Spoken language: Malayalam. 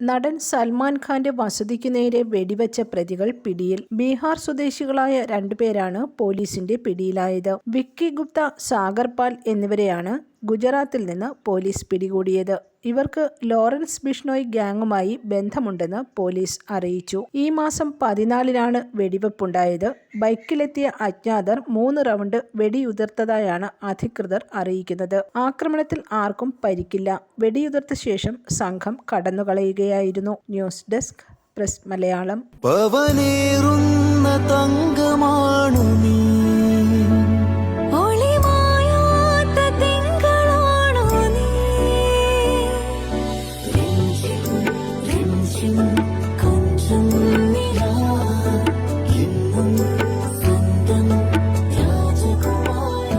നടൻ സൽമാൻ ഖാന്റെ വസതിക്കു നേരെ വെടിവെച്ച പ്രതികൾ പിടിയിൽ. ബീഹാർ സ്വദേശികളായ രണ്ടുപേരാണ് പോലീസിന്റെ പിടിയിലായത്. വിക്കി ഗുപ്ത സാഗർപാൽ എന്നിവരെയാണ് ഗുജറാത്തിൽ നിന്ന് പോലീസ് പിടികൂടിയത്. ഇവർക്ക് ലോറൻസ് ബിഷ്ണോയ് ഗ്യാങ്ങുമായി ബന്ധമുണ്ടെന്ന് പോലീസ് അറിയിച്ചു. ഈ മാസം പതിനാലിനാണ് വെടിവെപ്പുണ്ടായത്. ബൈക്കിലെത്തിയ അജ്ഞാതർ മൂന്ന് റൗണ്ട് വെടിയുതിർത്തതായാണ് അധികൃതർ അറിയിക്കുന്നത്. ആക്രമണത്തിൽ ആർക്കും പരിക്കില്ല. വെടിയുതിർത്ത ശേഷം സംഘം കടന്നുകളയുകയായിരുന്നു. News desk press Malayalam.